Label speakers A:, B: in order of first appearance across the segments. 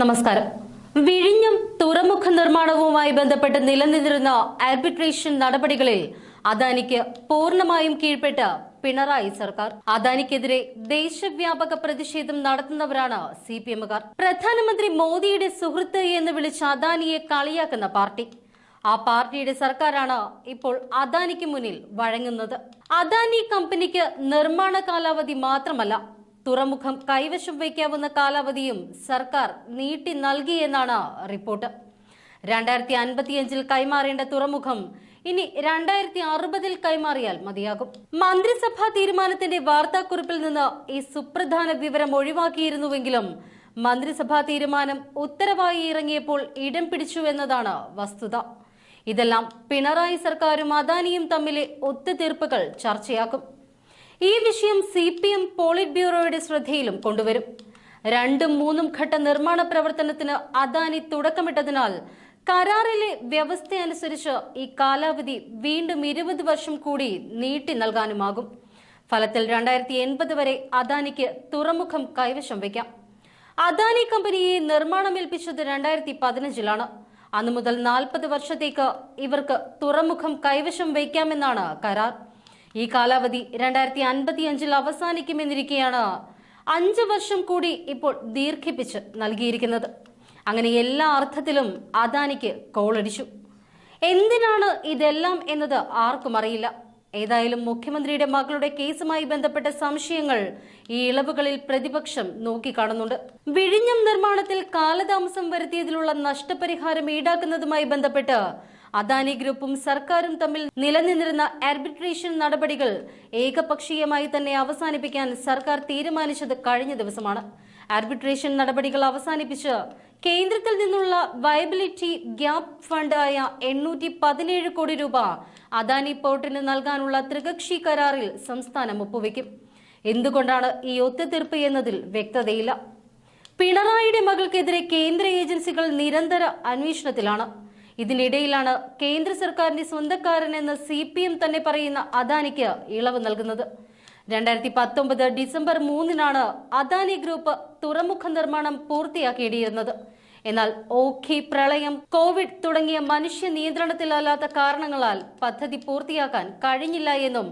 A: നമസ്കാരം. വിഴിഞ്ഞം തുറമുഖ നിർമ്മാണവുമായി ബന്ധപ്പെട്ട് നിലനിന്നിരുന്ന ആർബിട്രേഷൻ നടപടികളിൽ അദാനിക്ക് പൂർണമായും കീഴ്പ്പെട്ട പിണറായി സർക്കാർ. അദാനിക്കെതിരെ ദേശവ്യാപക പ്രതിഷേധം നടത്തുന്നവരാണ് സി പി എമ്മുകാർ. പ്രധാനമന്ത്രി മോദിയുടെ സുഹൃത്ത് എന്ന് വിളിച്ച അദാനിയെ കളിയാക്കുന്ന പാർട്ടി. ആ പാർട്ടിയുടെ സർക്കാരാണ് ഇപ്പോൾ അദാനിക്ക് മുന്നിൽ വഴങ്ങുന്നത്. അദാനി കമ്പനിക്ക് നിർമ്മാണ കാലാവധി മാത്രമല്ല തുറമുഖം കൈവശം വയ്ക്കാവുന്ന കാലാവധിയും സർക്കാർ നീട്ടി നൽകിയെന്നാണ് റിപ്പോർട്ട്. രണ്ടായിരത്തി അൻപത്തിയഞ്ചിൽ കൈമാറേണ്ട തുറമുഖം ഇനി രണ്ടായിരത്തി അറുപതിൽ കൈമാറിയാൽ മതിയാകും. മന്ത്രിസഭാ തീരുമാനത്തിന്റെ വാർത്താക്കുറിപ്പിൽ നിന്ന് ഈ സുപ്രധാന വിവരം ഒഴിവാക്കിയിരുന്നുവെങ്കിലും മന്ത്രിസഭാ തീരുമാനം ഉത്തരവായി ഇറങ്ങിയപ്പോൾ ഇടം പിടിച്ചു എന്നതാണ് വസ്തുത. ഇതെല്ലാം പിണറായി സർക്കാരും അദാനിയും തമ്മിലെ ഒത്തുതീർപ്പുകൾ ചർച്ചയാക്കും. ഈ വിഷയം സി പി എം പോളിറ്റ് ബ്യൂറോയുടെ ശ്രദ്ധയിലും കൊണ്ടുവരും. രണ്ടും മൂന്നും ഘട്ട നിർമ്മാണ പ്രവർത്തനത്തിന് അദാനി തുടക്കമിട്ടതിനാൽ കരാറിലെ വ്യവസ്ഥയനുസരിച്ച് ഈ കാലാവധി വീണ്ടും ഇരുപത് വർഷം കൂടി നീട്ടി നൽകാനുമാകും. ഫലത്തിൽ രണ്ടായിരത്തി എൺപത് വരെ അദാനിക്ക് തുറമുഖം കൈവശം വയ്ക്കാം. അദാനി കമ്പനിയെ നിർമ്മാണമേൽപ്പിച്ചത് രണ്ടായിരത്തി പതിനഞ്ചിലാണ്. അന്നു മുതൽ നാൽപ്പത് വർഷത്തേക്ക് ഇവർക്ക് തുറമുഖം കൈവശം വയ്ക്കാമെന്നാണ് കരാർ. ഈ കാലാവധി രണ്ടായിരത്തി അൻപത്തി അഞ്ചിൽ അവസാനിക്കുമെന്നിരിക്കെയാണ് അഞ്ച് വർഷം കൂടി ഇപ്പോൾ ദീർഘിപ്പിച്ച് നൽകിയിരിക്കുന്നത്. അങ്ങനെ എല്ലാ അർത്ഥത്തിലും അദാനിക്ക് കോളടിച്ചു. എന്തിനാണ് ഇതെല്ലാം എന്നത് ആർക്കും അറിയില്ല. ഏതായാലും മുഖ്യമന്ത്രിയുടെ മകളുടെ കേസുമായി ബന്ധപ്പെട്ട സംശയങ്ങൾ ഈ ഇളവുകളിൽ പ്രതിപക്ഷം നോക്കിക്കാണുന്നുണ്ട്. വിഴിഞ്ഞം നിർമ്മാണത്തിൽ കാലതാമസം വരുത്തിയതിലുള്ള നഷ്ടപരിഹാരം ഈടാക്കുന്നതുമായി ബന്ധപ്പെട്ട് അദാനി ഗ്രൂപ്പും സർക്കാരും തമ്മിൽ നിലനിന്നിരുന്ന ആർബിട്രേഷൻ നടപടികൾ ഏകപക്ഷീയമായി തന്നെ അവസാനിപ്പിക്കാൻ സർക്കാർ തീരുമാനിച്ചത് കഴിഞ്ഞ ദിവസമാണ്. ആർബിട്രേഷൻ നടപടികൾ അവസാനിപ്പിച്ച് കേന്ദ്രത്തിൽ നിന്നുള്ള വയബിലിറ്റി ഗ്യാപ് ഫണ്ടായ എണ്ണൂറ്റി പതിനേഴ് കോടി രൂപ അദാനി പോർട്ടിന് നൽകാനുള്ള ത്രികക്ഷി കരാറിൽ സംസ്ഥാനം ഒപ്പുവെക്കും. എന്തുകൊണ്ടാണ് ഈ ഒത്തുതീർപ്പ് എന്നതിൽ വ്യക്തതയില്ല. പിണറായിയുടെ മകൾക്കെതിരെ കേന്ദ്ര ഏജൻസികൾ നിരന്തര അന്വേഷണത്തിലാണ്. ഇതിനിടയിലാണ് കേന്ദ്ര സർക്കാരിന്റെ സ്വന്തക്കാരനെന്ന് സി പി എം തന്നെ പറയുന്ന അദാനിക്ക് ഇളവ് നൽകുന്നത്. രണ്ടായിരത്തി പത്തൊമ്പത് ഡിസംബർ മൂന്നിനാണ് അദാനി ഗ്രൂപ്പ് തുറമുഖ നിർമ്മാണം പൂർത്തിയാക്കിയിരുന്നത് എന്നാൽ ഓഖി പ്രളയം കോവിഡ് തുടങ്ങിയ മനുഷ്യ നിയന്ത്രണത്തിലല്ലാത്ത കാരണങ്ങളാൽ പദ്ധതി പൂർത്തിയാക്കാൻ കഴിഞ്ഞില്ല എന്നും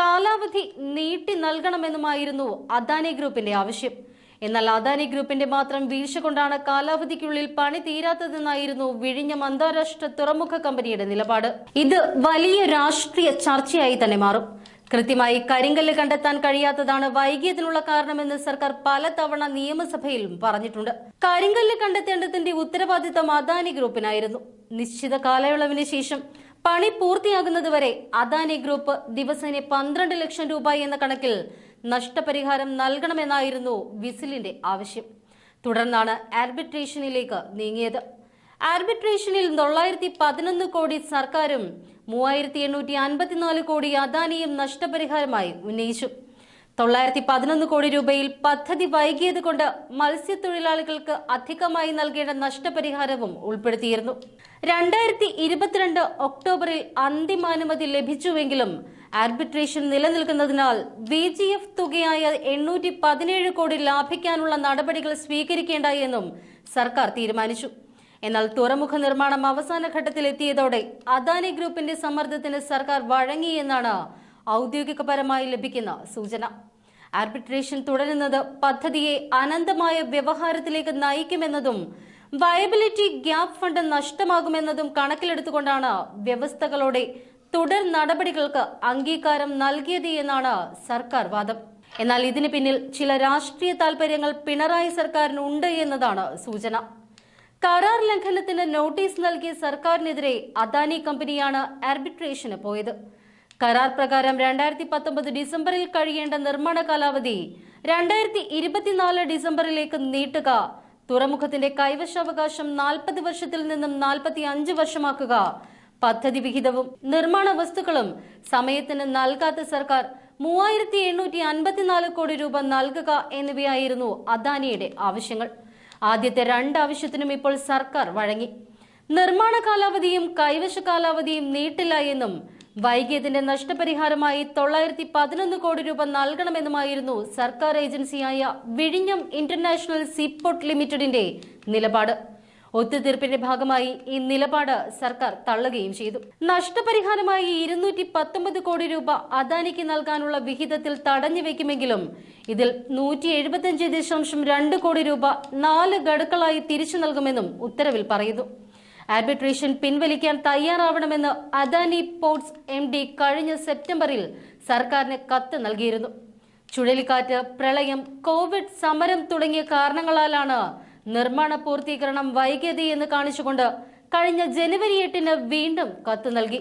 A: കാലാവധി നീട്ടി നൽകണമെന്നുമായിരുന്നു അദാനി ഗ്രൂപ്പിന്റെ ആവശ്യം. എന്നാൽ അദാനി ഗ്രൂപ്പിന്റെ മാത്രം വീഴ്ച കൊണ്ടാണ് കാലാവധിക്കുള്ളിൽ പണി തീരാത്തതെന്നായിരുന്നു വിഴിഞ്ഞം അന്താരാഷ്ട്ര തുറമുഖ കമ്പനിയുടെ നിലപാട്. ഇത് വലിയ രാഷ്ട്രീയ ചർച്ചയായി തന്നെ മാറും. കൃത്യമായി കരിങ്കല്ല് കണ്ടെത്താൻ കഴിയാത്തതാണ് വൈകിയതിനുള്ള കാരണമെന്ന് സർക്കാർ പലതവണ നിയമസഭയിലും പറഞ്ഞിട്ടുണ്ട്. കരിങ്കല്ല് കണ്ടെത്തേണ്ടതിന്റെ ഉത്തരവാദിത്തം അദാനി ഗ്രൂപ്പിനായിരുന്നു. നിശ്ചിത കാലയളവിന് ശേഷം പണി പൂർത്തിയാകുന്നതുവരെ അദാനി ഗ്രൂപ്പ് ദിവസേന പന്ത്രണ്ട് ലക്ഷം രൂപ എന്ന കണക്കിൽ നഷ്ടപരിഹാരം നൽകണമെന്നായിരുന്നു വിസിലിന്റെ ആവശ്യം. തുടർന്നാണ് ആർബിട്രേഷനിലേക്ക് നീങ്ങിയത്. ആർബിട്രേഷനിൽ തൊള്ളായിരത്തി പതിനൊന്ന് കോടി സർക്കാരും മൂവായിരത്തി എണ്ണൂറ്റി അൻപത്തിനാല് കോടി അദാനിയും നഷ്ടപരിഹാരമായി ഉന്നയിച്ചു. തൊള്ളായിരത്തി പതിനൊന്ന് കോടി രൂപയിൽ പദ്ധതി വൈകിയത് കൊണ്ട് മത്സ്യത്തൊഴിലാളികൾക്ക് അധികമായി നൽകേണ്ട നഷ്ടപരിഹാരവും ഉൾപ്പെടുത്തിയിരുന്നു. രണ്ടായിരത്തി ഇരുപത്തിരണ്ട് ഒക്ടോബറിൽ അന്തിമാനുമതി ലഭിച്ചുവെങ്കിലും ആർബിട്രേഷൻ നിലനിൽക്കുന്നതിനാൽ വി ജി എഫ് തുകയായ എണ്ണൂറ്റി പതിനേഴ് കോടി ലാഭിക്കാനുള്ള നടപടികൾ സ്വീകരിക്കേണ്ട എന്നും സർക്കാർ തീരുമാനിച്ചു. എന്നാൽ തുറമുഖ നിർമ്മാണം അവസാന ഘട്ടത്തിലെത്തിയതോടെ അദാനി ഗ്രൂപ്പിന്റെ സമ്മർദ്ദത്തിന് സർക്കാർ വഴങ്ങിയെന്നാണ് ഔദ്യോഗികപരമായി ലഭിക്കുന്ന സൂചന. ആർബിട്രേഷൻ തുടരുന്നത് പദ്ധതിയെ അനന്തമായ വ്യവഹാരത്തിലേക്ക് നയിക്കുമെന്നതും വയബിലിറ്റി ഗ്യാപ് ഫണ്ട് നഷ്ടമാകുമെന്നതും കണക്കിലെടുത്തുകൊണ്ടാണ് വ്യവസ്ഥകളോടെ തുടർ നടപടികൾക്ക് അംഗീകാരം നൽകിയത് എന്നാണ് സർക്കാർ വാദം. എന്നാൽ ഇതിന് പിന്നിൽ ചില രാഷ്ട്രീയ താൽപര്യങ്ങൾ പിണറായി സർക്കാരിനുണ്ട് എന്നതാണ് സൂചന. കരാർ ലംഘനത്തിന് നോട്ടീസ് നൽകിയ സർക്കാരിനെതിരെ അദാനി കമ്പനിയാണ് ആർബിട്രേഷന് പോയത്. കരാർ പ്രകാരം രണ്ടായിരത്തി പത്തൊമ്പത് ഡിസംബറിൽ കഴിയേണ്ട നിർമ്മാണ കാലാവധി രണ്ടായിരത്തി ഇരുപത്തിനാല് ഡിസംബറിലേക്ക് നീട്ടുക തുറമുഖത്തിന്റെ കൈവശാവകാശം നാൽപ്പത് വർഷത്തിൽ നിന്നും നാൽപ്പത്തി അഞ്ച് വർഷമാക്കുക പദ്ധതി വിഹിതവും നിർമ്മാണ വസ്തുക്കളും സമയത്തിന് നൽകാത്ത സർക്കാർ മൂവായിരത്തി എണ്ണൂറ്റി അൻപത്തിനാല് കോടി രൂപ നൽകുക എന്നിവയായിരുന്നു അദാനിയുടെ ആവശ്യങ്ങൾ. ആദ്യത്തെ രണ്ട് ആവശ്യത്തിനും ഇപ്പോൾ സർക്കാർ വഴങ്ങി. നിർമ്മാണ കാലാവധിയും കൈവശ കാലാവധിയും നീട്ടില്ല എന്നും വൈകിയതിന്റെ നഷ്ടപരിഹാരമായി തൊള്ളായിരത്തി പതിനൊന്ന് കോടി രൂപ നൽകണമെന്നുമായിരുന്നു സർക്കാർ ഏജൻസിയായ വിഴിഞ്ഞം ഇന്റർനാഷണൽ സീപോർട്ട് ലിമിറ്റഡിന്റെ നിലപാട്. ഒത്തുതീർപ്പിന്റെ ഭാഗമായി ഈ നിലപാട് സർക്കാർ തള്ളുകയും ചെയ്തു. നഷ്ടപരിഹാരമായി ഇരുന്നൂറ്റി പത്തൊമ്പത് കോടി രൂപ അദാനിക്ക് നൽകാനുള്ള വിഹിതത്തിൽ തടഞ്ഞു വെക്കുമെങ്കിലും ഇതിൽ നൂറ്റി എഴുപത്തിയഞ്ച് ദശാംശം രണ്ട് കോടി രൂപ നാല് ഗഡുക്കളായി തിരിച്ചു നൽകുമെന്നും ഉത്തരവിൽ പറയുന്നു. ആർബിട്രേഷൻ പിൻവലിക്കാൻ തയ്യാറാവണമെന്ന് അദാനി പോർട്സ് എം ഡി കഴിഞ്ഞ സെപ്റ്റംബറിൽ സർക്കാരിന് കത്ത് നൽകിയിരുന്നു. ചുഴലിക്കാറ്റ് പ്രളയം കോവിഡ് സമരം തുടങ്ങിയ കാരണങ്ങളാലാണ് നിർമ്മാണ പൂർത്തീകരണം വൈകിയത് എന്ന് കാണിച്ചുകൊണ്ട് കഴിഞ്ഞ ജനുവരി എട്ടിന് വീണ്ടും കത്ത് നൽകി.